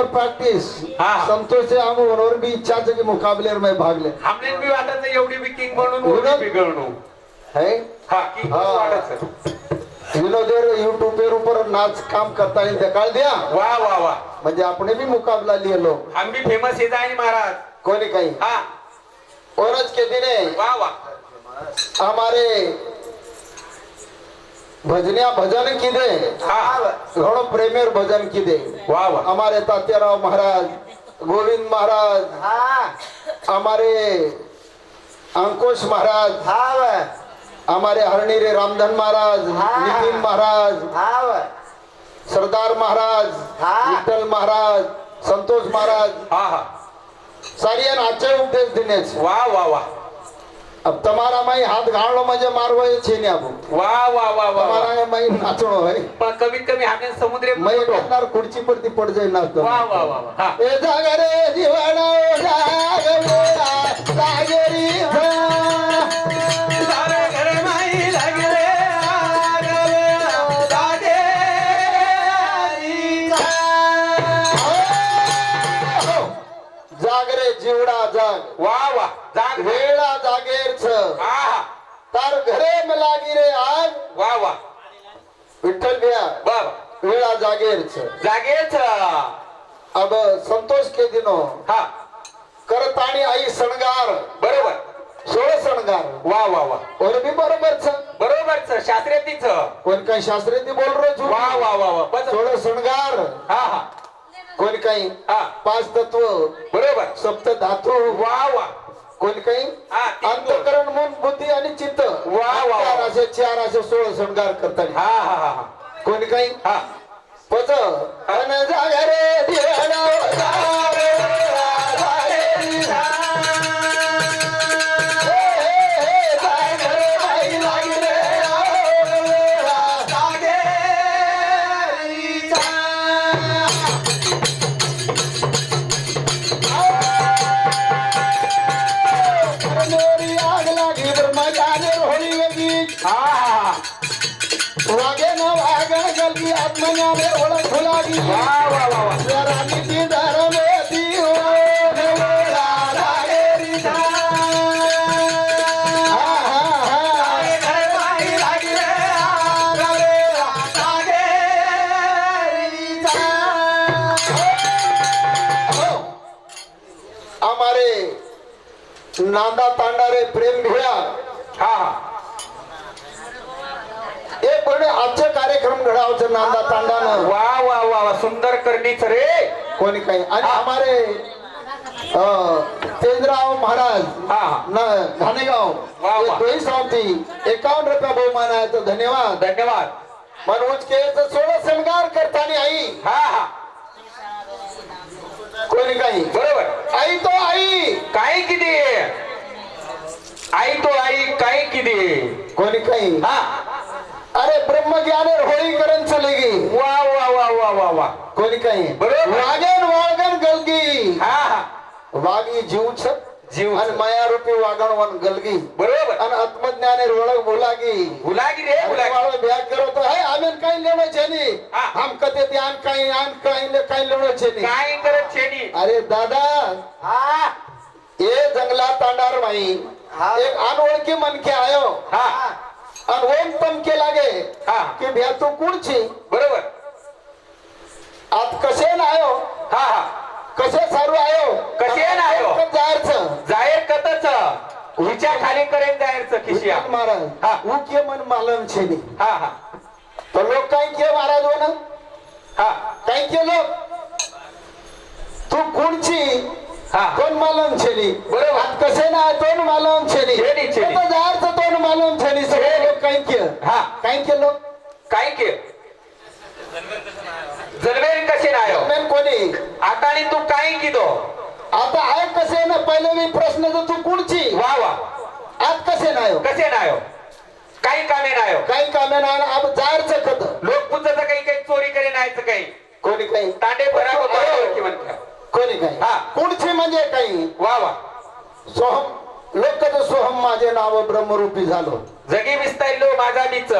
और प्रैक्टिस हाँ। संतोष से हम और भी इच्छा से कि मुकाबले में भाग ले हमने बी वाटत एवढी बी किंग बनून विनोद? एवढी बिघडणू है? हा किंग हा. वाटत विनोदेर युट्यूब पे ऊपर नाच काम करता है देखाल दिया. वा वा वा. म्हणजे आपण भी मुकाबला लिए लो हम भी फेमस हे जाय महाराज. कोणी काही? हा. औरज के दिने. वा वा. हमारे भजनिया भजन किदे हा. घणो प्रेमेर भजन किदे वा वा. हमारे तात्याराव महाराज गोविंद महाराज हमारे अंकुश महाराज हमारे हरणीरे रामधन महाराज नितिन महाराज सरदार महाराज विठ्ठल महाराज संतोष महाराज. हा हा. सारी नाचे उपदेश देने छे. वा वा वा. अब તમારા માં હાથ ગાળો માં જે મારવો એ છે ને આબુ વાહ વાહ વાહ વાહ તમારા માં નાચણો હોય પણ કમી કમી હાને સમુદ્રે મય નાર ખુરચી પરથી પડ જાય નાચતો વાહ વાહ વાહ એ જાગરે જીવાના જાગરે સાગરી વા जागरे जीवडा जाग. वा वा. जाग. वेळा जागेरच. आहा तार घरे मलागी रे आग. वा वा. विठ्ठल भैया बा वेळा जागेरच. जागेरच. अब संतोष के दिनो. हा. करताणी आई सणगार. बरोबर. सोळ सणगार. वा वा वा. और भी छ बरोबरच. शास्त्रीतीच कोण काय शास्त्रेती बोल रोज वा वा वा वा. सोळ सणगार. हा हा. कोण काही? हा. पाच तत्व. बरोबर. सप्त धातू. वा वा. कोण काही. अंतकरण मन बुद्धी आणि चित्त. वा, वा. चार असे चार असे सोळ शृंगार करतात हा हा हा हा. कोण काही? हा. पच अन जागरे हमारे नांदा तांडारे प्रेम भिया। हा. पण आजचे कार्यक्रम घडावचं नांदा तांडानं. वा वा वा वा सुंदर करणीच रे. कोणी काही आणि हमारे तेजराव महाराज हा न घाणेगाव वा, वा. दोही सावती एकावन्न रुपया बहुमान आहे तर धन्यवाद. धन्यवाद. मनोज के सोळा शृंगार करताना आई. हा हा. कोणी काही? बरोबर. आई तो आई. काय किती? आई तो आई काय किती? कोणी काही? हा अरे ब्रह्मज्ञाने होळी करण चले गे वा वा वा वा वा वा कोणी काही. बरोबर. वागन वागन गलगी. हा. वागी जीव छ. जीव आणि माया रूपी वागण वन गलगी. बरोबर. आणि आत्मज्ञाने रोळक भुलागी. भुलागी रे भुलागी. ब्याग करतो. है आमेन काय लेवो छेनी. हम कते ध्यान काय आन काय ले काय लेवो छेनी. काय करत छेनी. अरे दादा. हा. ए जंगला तांडार माई. एक अनोळखी मनके आयो. हा. आणि ओम तमके लागे. की भ्या तू कोण छी? बरोबर. आप कसे नायो? हा हा. कसे सर्व आयो? कसे नायो? जायरच जाहीर कतच विचार खाली करेन जायरच किशिया महाराज. हा. ऊ के मन मालन छेनी. हा हा. तो लोक काय के महाराज हो ना? हा. काय के लोक? तू कोणची? हा. कोण मालम छेनी? बरोबर. कसे ना तोन मालम छेनी? छेनी छेनी. तो जायरच तोन मालम छेनी. सगळे लोक काय के हा. काय के लोक? काय के जलवेरी कसे नायो मेन कोणी? आता तू काय किदो? आता आहे कसे ना पहिले मी प्रश्न तर तू कोणची? वा वा. आज कसे नायो कसे नायो काही कामे नायो काही कामे ना अब जाहीर छ कत लोक पुजाचं काही काही चोरी करे नाहीचं काही. कोणी काही? तांडे भरा होतो कोणी काही? हा. कोणची म्हणजे काही? वा वा. सोहम लोक सोहम माझे नाव ब्रह्मरूपी झालो. जगी विस्तारलो माझा मीच.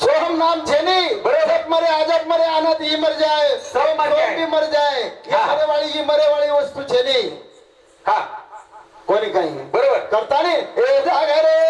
सोहम नाम छे नहीं बरोबर. मरे आजब मरे आनत ही मर जाए। सब मर जाए. भी मर जाए। ये हा. इमरेवाळी वस्तू छेनी। हा। कोणी काही बरोबर। करताने ए जागा रे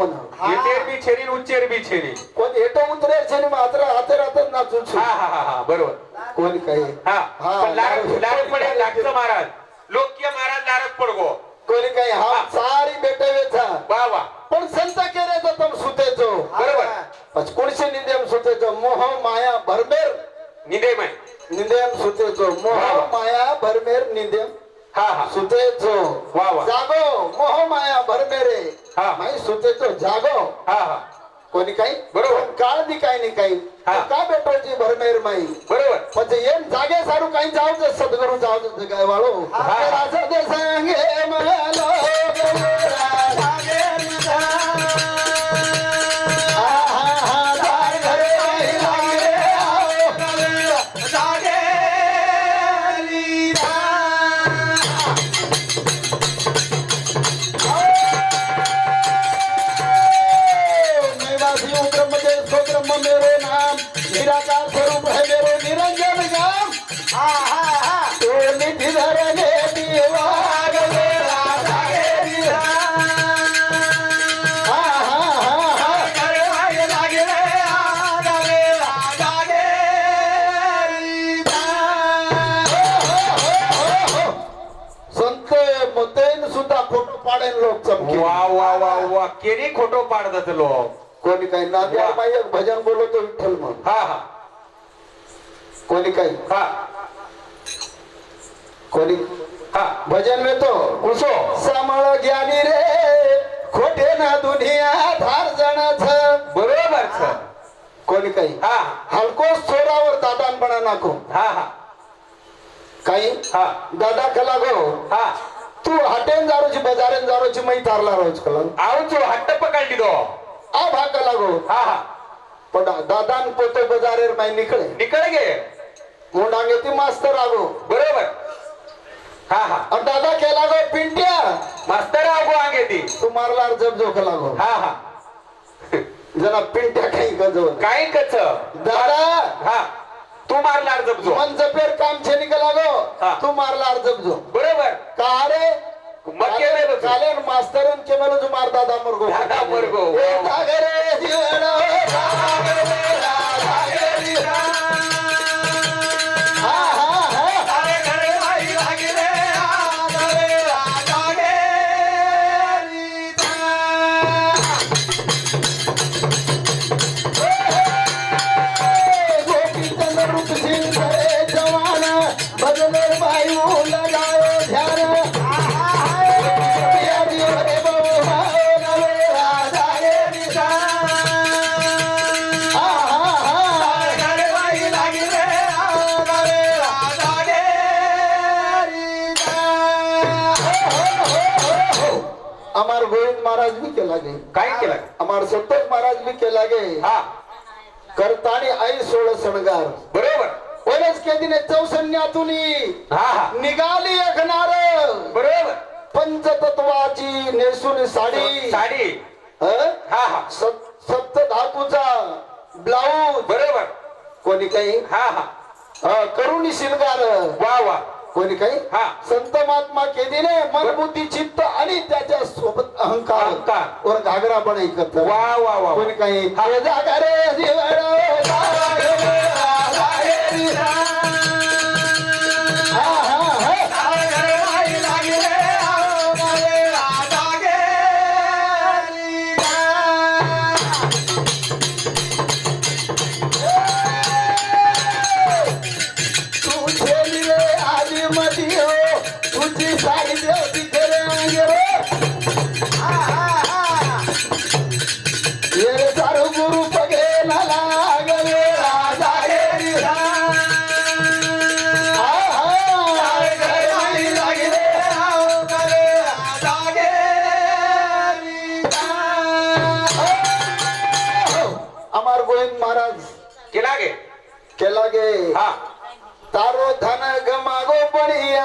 विठ्ठल म्हणा येतेर बी छेरी उच्चेर बी छेरी कोण हेट उतरेल शनी मात्र हाते राहतात नाचून हा हा हा हा बरोबर. कोण काही? हा. हा, पण लारक पडे लागतं महाराज. लोक महाराज लारक पडगो. कोणी काही? हा हा. सारी बेटवेचा वा वा. पण संत केले तम सुतेचो बरोबर. पचकुणशे निंदेम सुतेचो मोह माया भरमेर. निदे माय निंदेम सुतेचो मोह. माया भरमेर निंदेम हा हा. सुतेचो वा, वा. जागो मोह माया भरमेरे. हा. माई सुतेचो जागो. हा हा. कोणी काही? बरोबर. पण काळ दी काही नाही काही. हा. का बेटोची भरमेर माई? बरोबर. म्हणजे येन जागे सारू काही जाऊ दे सद्गुरु जाऊ दे काय वाळू. राजा दे सांगे मला वा वा वा वा केली खोटो पाडतात लोक. कोणी काही. माई एक भजन बोलवतो विठ्ठल मग हा हा. कोणी काही? हा. कोणी? हा. भजन में तो कुसो समळ ज्ञानी रे. खोटे ना दुनिया धार जणाच. बरोबर कोणी काही? हा. हलको सोरावर दादानपणा नाको हा हा. काही? हा. दादा कला गो. हा. तू हटेन जारोची बजारेन जारोची मै तारला रोज कला आवचो हट्ट पकडली दो आ भा कला गो हा हा. पण दादान पोते बजारेर माई निकळे. निकळ गे. मुंडांगे ती मास्तर आगो बरोबर. हा हा. आणि दादा केला गो पिंट्या. मास्तर आगो आगे ती. तू मारलार जब जो कला गो हा हा. जना पिंट्या काही गजव काय कच. दादा. हा. तू मारणार जपजो मन जपेर काम छे निकला गो हा. तू मारलार जब जो बरोबर का रे मग केले बघ. कालेन मास्तरन के मला जो महाराज भी केला गे काय केला अमार संतोष महाराज भी केला गे हा। करतानी आई सोळ सणगार। बरोबर। वरच के चौसन्यातून निघाली ऐकणार बरोबर. पंचतत्वाची नेसून साडी। साडी. सप्त धातूचा ब्लाऊज। बरोबर. कोणी काही? हा. हा करुणी शिलगार। वा वा. कोणी काही हा. संत महात्मा केदीने मन बुद्धी चित्त आणि त्याच्या सोबत अहंकार अहंकार. घागरा पण ऐकत वा वा वा कोणी काही हा. हे लागे तारो धन गमागो पडिया.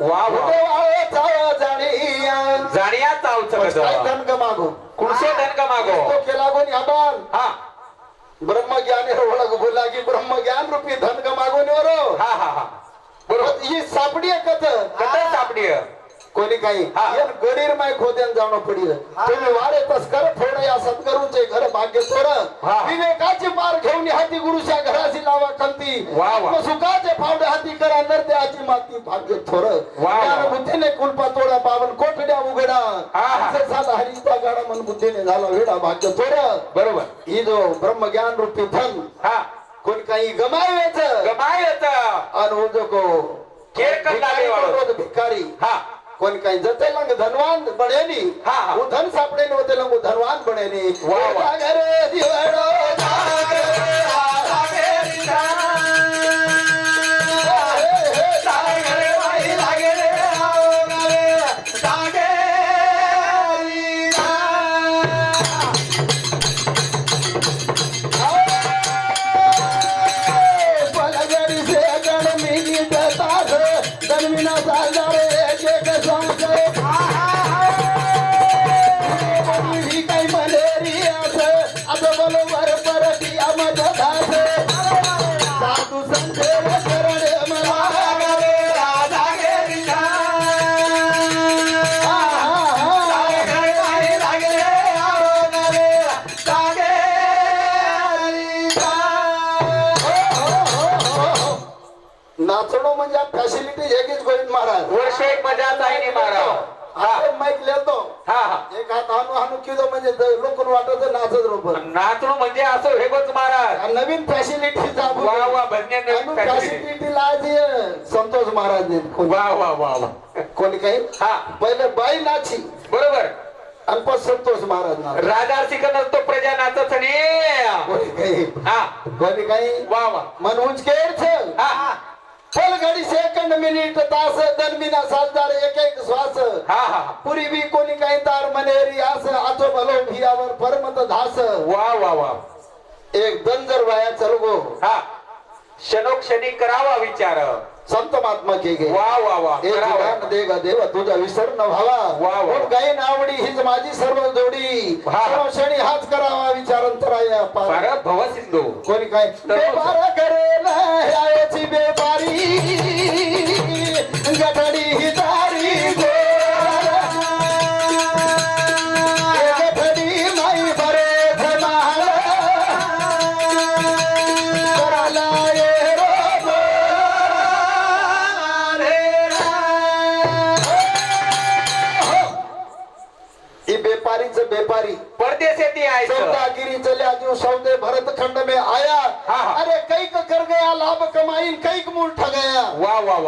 वाव वाव चाव जाणिया. जाणिया चाव चकद धन गमागो. कुणसे धन गमागो. तो केला गोनी आबाल हा. ब्रह्मज्ञाने ओळख ब्रह्म ज्ञान रूपी धन गमागो निवरो. हा हा हा. बरोबर ही सापडी कत कत सापडी कोणी काही? हा. गडीर माय खोद्यान जाणं पडी तुम्ही वारे तस्कर थोडं या सद्गुरूचे घर भाग्य थोडं हा. विवेकाची पार घेऊन हाती गुरुच्या घराशी लावा कंती. सुखाचे फावडे हाती करा नरत्याची माती भाग्य. ज्ञान बुद्धीने कुलपा तोडा पावन कोठड्या उघडा. साधा हरिता गाडा मन बुद्धीने झाला वेडा भाग्य थोडं बरोबर. ही जो ब्रह्मज्ञान रूपी धन हा. कोण काही गमायच आणि उजो को भिकारी. हा. कोण काही जते लंग धनवान बनेनी हा. वो धन सापडे न होते लंग धनवान बनेनी वा, वा. जागरे दिवडो जागरे, म्हणजे फॅसिलिटी हेच गोविंद महाराज. वर्ष एक मजाच आहे नी मारा हा. आपण माईक लिहितो हा हा. एक हात हाणू हाणू किलो म्हणजे लोक वाटत नाचत रोप नाचणं म्हणजे असं हे बघ महाराज नवीन फॅसिलिटी. फॅसिलिटीला आज संतोष महाराज वा वा वा वा. कोणी काही? हा. पहिले बाई नाची. बरोबर. आणि पण संतोष महाराज राजा शिकत असतो प्रजा नाचत आणि कोणी काही? हा. कोणी काही? वा वा. मन हा फल घडी सेकंड मिनिट तास दरमिना सालदार एक एक श्वास. हा हा पुरी बी कोणी काही तार मनेरी आस आतो भलो भियावर परमत धास. वा वा वा. एक दंजर वाया चलगो हा. क्षणोक्षणी करावा विचार. संत महात्मा के गे वा वा वा. देगा देव तुझा विसर न व्हावा. वा, वा. गाई नावडी हीच माझी सर्व जोडी. क्षणी हाच करावा विचारांतराया पार. भव सिंधू. कोणी काय? बेपार करे ना ह्याची बेपारी गठडी ही तारी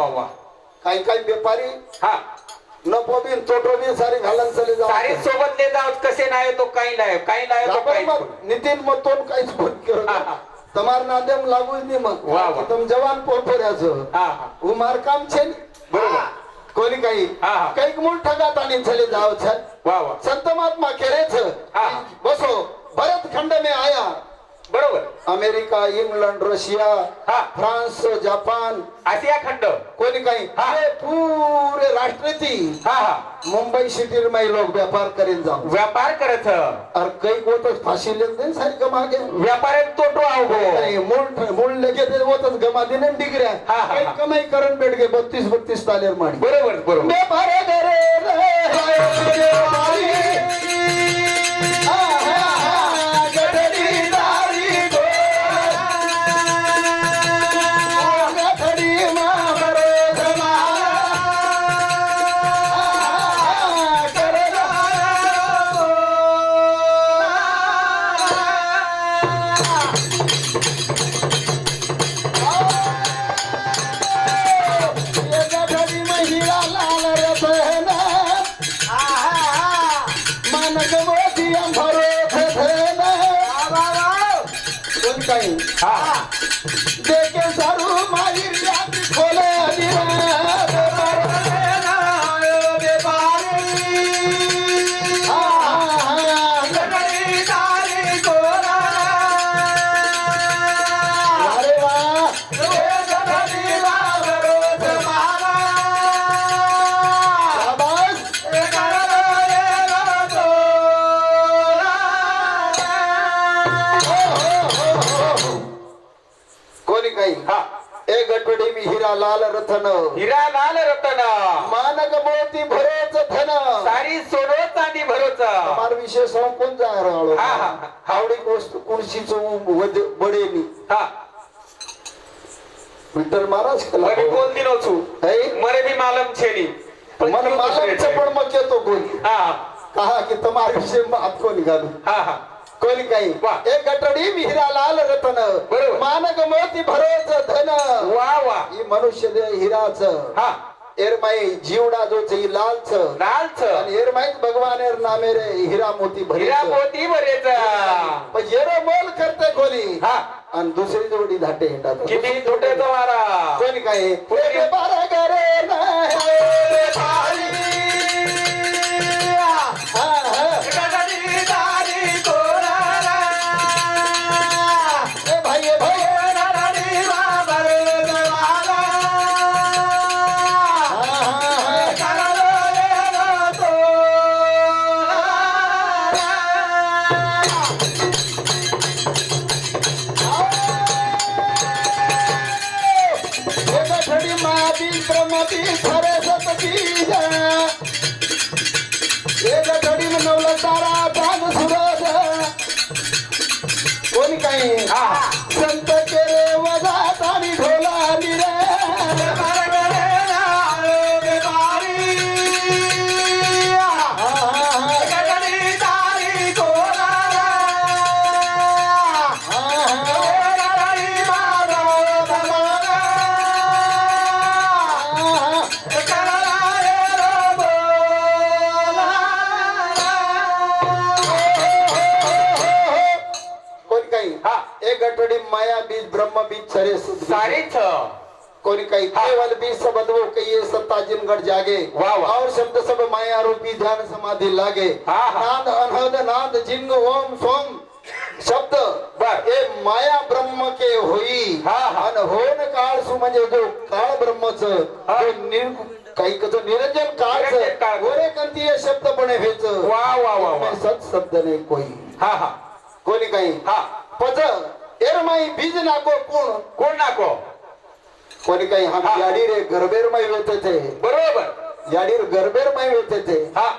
वा वा वा वा काही काही व्यापारी हा नफो बिन तोटो बिन सारी घालन चले सारे जाऊ सोबत ले जाऊ कसे नाही तो काही नाही काही नाही तो काही नितीन मग तो काहीच फोन केलं हा, हा. તમાર નાદેમ લાગુ જ નહીં મગ વાહ, વાહ. તમે જવાન પોફર્યા છો हा हा હું માર કામ છે ને બરોબર. કોની કઈ હા, હા. કઈક મૂળ ઠગાતાની ચલે જાવ છે वा वा સંત મહાત્મા કરે છે હા. બસો ભરત ખંડ में आया बरोबर अमेरिका इंग्लंड रशिया हा. फ्रांस जापान आशिया खंड कोणी काही हा. हे पूरे राष्ट्रती हा हा मुंबई सिटी में लोग व्यापार करीन जाऊ व्यापार करत और कई गोतच फाशी लेते सारी गमा गे व्यापारात तोटो काही मूळ मूळ लेके ते होतच गमा दिने डिग्र्या हा, हा, काही हा. कमाई करण भेट गे बत्तीस बत्तीस तालेर माडी बरोबर बरोबर व्यापार करे रे रतन। हिरा लाल रतन। मानक मोती भरोच धन। सारी सोनो चांदी भरोच। हमार विषय संपून जा रहा आवडी गोष्ट वस्तू कुणशीच बडेनी. हा. विठ्ठल महाराज मरे कोण दिन असू मरे मी मालम छेनी. मन मालम पण मग येतो कोणी हा. कहा की तुम्हाला विषय बात को निघालो हा हा. कोणी काही? वा. एक गटडी विहिरा लाल रतन. बरोबर. मानक मोती भरोच धन. वा वा. ही मनुष्य दे हिराच. हा. एरमाई जीवडा जो लालच. लाल छ आणि एरमाईच भगवान एर नामे रे हिरा मोती हिरा भरीच मोती बरेच पण येरो मोल करते कोणी? हा. आणि दुसरी जोडी धाटे हिंडतात किती तुटे तुम्हारा कोणी काय कोणी? रे बारा कोणी हा. बीज सबदवो कहिए सत्ता जिनगढ़ जागे. और शब्द सब माया रूपी ध्यान समाधि लागे. नाद अनहद नाद जिंग ओम सोम शब्द. हे माया ब्रह्म के होई. आणि होन काळ सु म्हणजे जो काळ ब्रह्मच. जो निर काही कसं निरंजन काळ. गोरे कंतीय शब्द पण हेच वा वा वा वा सत शब्द नाही कोई हा हा कोणी काही हा पच एरमाई बीज नाको कोण कोण नाको कोणी काही हा. याडी रे गरबेर मै होते थे. बरोबर. याडी रे गरबेर मै होते थे. हा.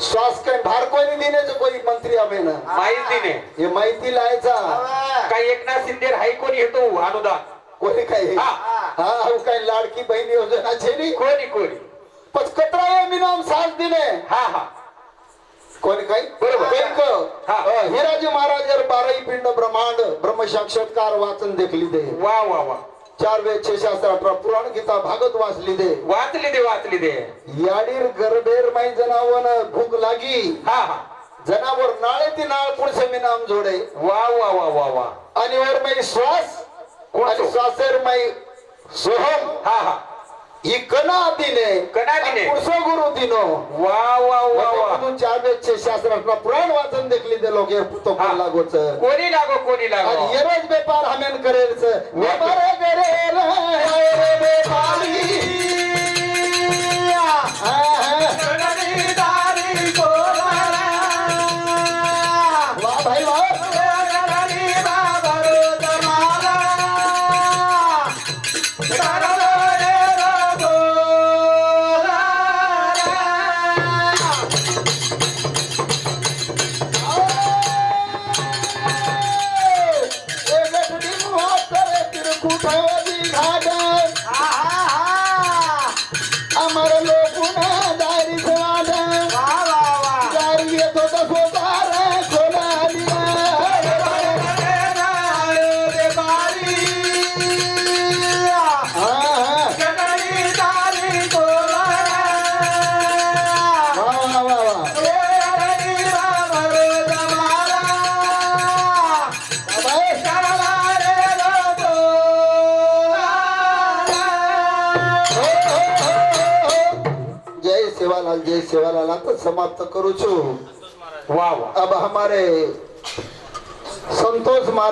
श्वास काही भार कोणी देण्याचं कोणी मंत्री आम्ही ना? माहिती ने हे माहिती लायचा. काही एकनाथ शिंदे हाय कोणी येतो अनुदान. कोणी काही? हा. हा काही लाडकी बहीण योजना छेनी कोणी कोणी. पचकतराव मी नाम साथ दिने. हा हा. कोणी काही? बरोबर. हिराजी महाराज बाराही पिंड ब्रह्मांड ब्रह्म साक्षात्कार वाचन देखली दे. वा वा वा. चार छे शास्त्र अठरा पुराण गीता भागवत वाचली दे. वाचली दे वाचली दे. याडीर गरबेर माई जनावन भूक लागी. हा हा. जनावर नाळे ती नाळ पुढचे मी नाम जोडे. वा वा वा वा वा. आणि वर माई श्वास? आणि श्वासेर माई सोहम. हा हा. ही कना दिने कणा. आणि पुरुषो गुरु दिनो वा वा वा वा म्हणून चार वेदचे शास्त्र अठरा पुराण वाचन देखली दे लोक तो हा. लागोच कोणी लागो कोणी लागो आणि येरोज व्यापार हमेन करेल व्यापार करेल व्यापारी हा, हा. जय सेवालाल आता समाप्त करू छु वा वा अब हमारे संतोष महाराज